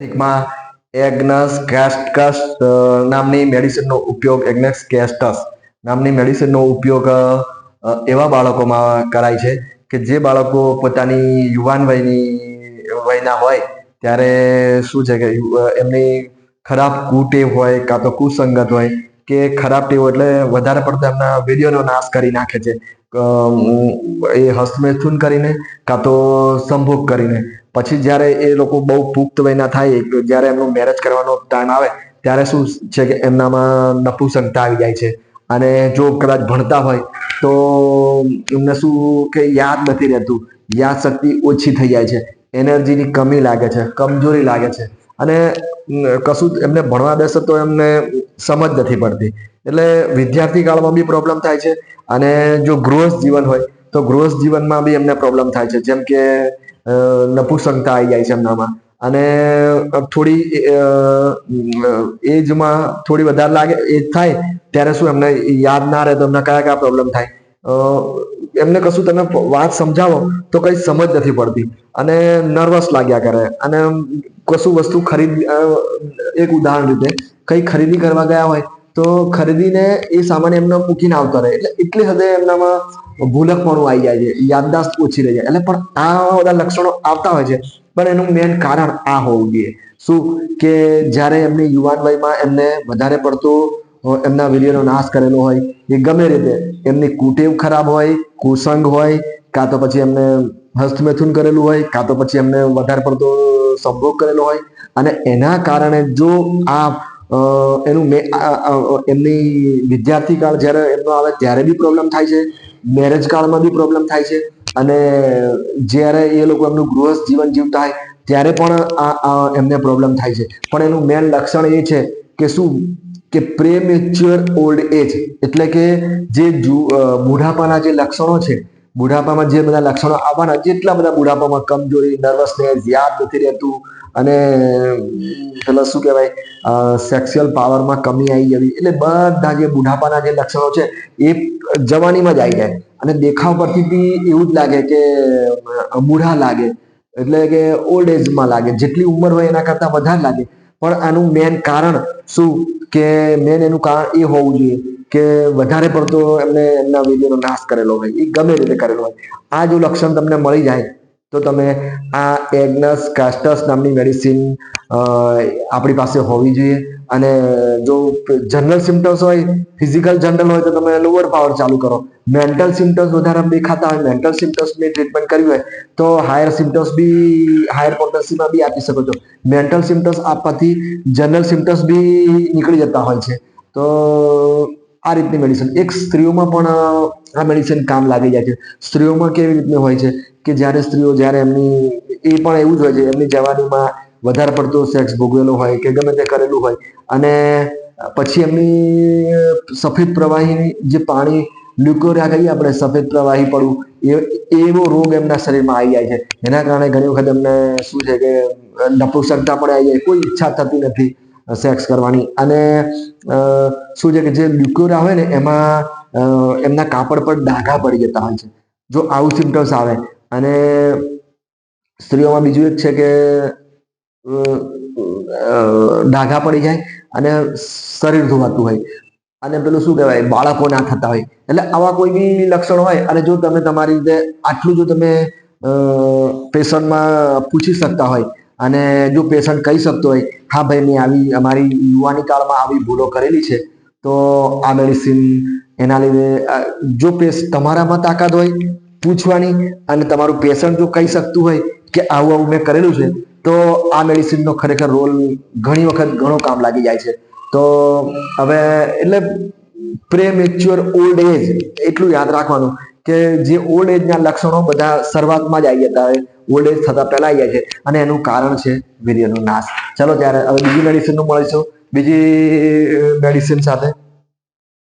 માં એગ્નસ ગેસ્ટકસ નામની મેડિસિનનો ઉપયોગ, એગ્નસ ગેસ્ટસ નામની મેડિસિનનો ઉપયોગ એવા બાળકોમાં કરાય છે કે જે બાળકો પોતાની યુવાન વયની, વયના હોય ત્યારે શું છે કે એમની ખરાબ કુટેવ હોય કાં તો કુસંગત હોય કે ખરાબ ટેવ એટલે વધારે પડતા એમના વિડીયોનો નાશ કરી નાખે છે. એ હસ્તમેથુન કરીને કાં તો સંભોગ કરીને. પછી જ્યારે એ લોકો બહુ પુખ્ત વયના થાય જ્યારે એમનું મેરેજ કરવાનો ટાઈમ આવે, ત્યારે શું છે કે એમનામાં નપુસંગતા આવી જાય છે. અને જો કદાચ ભણતા હોય, તો એમને શું કે યાદ નથી રહેતું. યાદ શક્તિ ઓછી થઈ જાય છે. એનર્જીની કમી લાગે છે, કમજોરી લાગે છે. અને કશું એમને ભણવા બેસે તો એમને સમજ નથી પડતી. એટલે વિદ્યાર્થી કાળમાં બી પ્રોબ્લેમ થાય છે. અને જો ગૃહસ્થ જીવન હોય, તો ગૃહસ્થ જીવનમાં બી એમને પ્રોબ્લેમ થાય છે. જેમ કે નપુસંગતા આવી જાય છે એમનામાં. અને થોડી એજમાં થોડી વધારે લાગે, એજ થાય, ત્યારે શું એમને યાદ ના રહે તો એમને કયા કયા પ્રોબ્લેમ થાય. એમને કશું તમે વાત સમજાવો, તો કઈ સમજ નથી પડતી. અને નર્વસ લાગ્યા કરે. અને કશું વસ્તુ ખરીદ એક ઉદાહરણ રીતે, કઈ ખરીદી કરવા ગયા હોય તો ખરીદીને એ સામાન એમને મૂકીને આવતા રહે. એટલે એટલી હદે એમનામાં ભૂલકપણું આવી જાય છે, યાદદાસ્ત ઓછી રહી જાય. એટલે પણ આ બધા લક્ષણો આવતા હોય છે, પણ એનું મેન કારણ આ હોવું જોઈએ. શું? કે જ્યારે એમની યુવાન વયમાં એમને વધારે પડતું એમના વીર્યનો નાશ કરેલો હોય, એ ગમે રીતે એમની કુટેવ ખરાબ હોય, કુસંગ હોય, કાં તો પછી એમને હસ્તમેથુન કરેલું હોય, કાં તો પછી એમને વધારે પડતો સંભોગ કરેલો હોય, અને એના કારણે જો આ એનું મે એમની વિદ્યાર્થી કાળ જ્યારે એમનો આવે ત્યારે બી પ્રોબ્લેમ થાય છે. મેરેજ કાળમાં બી પ્રોબ્લેમ થાય છે. અને જ્યારે એ લોકો એમનું ગૃહસ્થ જીવન જીવતા હોય, ત્યારે પણ આ એમને પ્રોબ્લેમ થાય છે. પણ એનું મેન લક્ષણ એ છે કે શું? કે પ્રેમેચ્યોર ઓલ્ડ એજ એટલે કે જુ- બુઢાપાના જે લક્ષણો છે બુઢાપામાં જે બધા લક્ષણો આવવાના, જેટલા બધા બુઢાપામાં કમજોરી નર્વસનેસ યાદ નથી રહેતું અને, પેલા શું કહેવાય સેક્સ્યુઅલ પાવરમાં કમી આવી જવી, એટલે બધા જે બુઢાપાના જે લક્ષણો છે, એ જવાનીમાં જ આવી જાય. અને દેખાવ પરથી બી એવું જ લાગે કે બુઢા લાગે. એટલે કે ઓલ્ડ એજમાં લાગે. જેટલી ઉંમર હોય એના કરતાં વધારે લાગે. પણ આનું મેન કારણ શું? કે મેન એનું કારણ એ હોવું જોઈએ. કે વધારે પડતો એમને એમના વીર્યનો નાશ કરેલો હોય એ ગમે રીતે કરેલો હોય. આ જો લક્ષણ તમને મળી જાય, તો તમે આ એગ્નસ કાસ્ટસ નામની મેડિસિન આપણી પાસે હોવી જોઈએ. અને જો જનરલ સિમ્ટમ્સ હોય, ફિઝિકલ જનરલ હોય, તો તમે લોઅર પાવર ચાલુ કરો. મેન્ટલ સિમ્ટમ્સ વધારે દેખાતા હોય, મેન્ટલ સિમ્ટમ્સની ટ્રીટમેન્ટ કરવી હોય, તો હાયર સિમ્ટમ્સ બી, હાયર પોટન્સીમાં બી આપી શકો છો. મેન્ટલ સિમ્ટમ્સ આપવાથી જનરલ સિમ્ટમ્સ બી નીકળી જતા હોય છે. તો આ રીતની મેડિસિન એક સ્ત્રીઓમાં પણ આ મેડિસિન કામ લાગી જાય છે. સ્ત્રીઓમાં કેવી રીતની હોય છે કે જ્યારે સ્ત્રીઓ, જ્યારે એમની, એ પણ એવું જ હોય છે, એમની જવાનીમાં વધારે પડતો સેક્સ ભોગવેલો હોય કે ગમે તે કરેલું હોય અને પછી એમની સફેદ પ્રવાહી જે પાણી લ્યુકોરિયા કહીએ આપણે, સફેદ પ્રવાહી પડવું, એ, એવો રોગ એમના શરીરમાં આવી જાય છે. એના કારણે ઘણી વખત એમને શું છે કે નપુસકતા પણ આવી જાય. કોઈ ઈચ્છા થતી નથી. સેક્સ કરવાની. અને શું છે કે જે લ્યુકોરા હોય ને, એમાં એમના કાપડ પર ડાઘા પડી જતા હોય છે. જો આવું સિમ્ટમ્સ આવે, અને સ્ત્રીઓમાં બીજું એક છે કે ડાઘા પડી જાય, અને શરીર ધોવાતું હોય. અને પેલું શું કહેવાય, બાળકો ના થતા હોય. એટલે આવા કોઈ બી લક્ષણ હોય, અને જો તમે તમારી રીતે આટલું જો તમે પેશન્ટમાં પૂછી શકતા હોય અને જો પેશન્ટ કહી શકતો હોય, હા ભાઈ, મેં આવી, અમારી યુવાની કાળમાં આવી ભૂલો કરેલી છે, તો આ મેડિસિન એના લીધે જો પેશ તમારામાં તાકાત હોય પૂછવાની અને તમારું પેશન્ટ જો કહી શકતું હોય કે આવું આવું મેં કરેલું છે, તો આ મેડિસિનનો ખરેખર રોલ ઘણી વખત ઘણો કામ લાગી જાય છે. તો હવે, એટલે પ્રેમેચ્યોર ઓલ્ડ એજ એટલું યાદ રાખવાનું કે જે ઓલ્ડ એજના લક્ષણો બધા શરૂઆતમાં જ આવી જતા હોય ઓલ્ડ એજ થતા પહેલા આવી જાય છે અને એનું કારણ છે વીર્યનો નાશ. ચલો ત્યારે હવે બીજી મેડિસિનનું મળીશું. બીજી મેડિસિન સાથે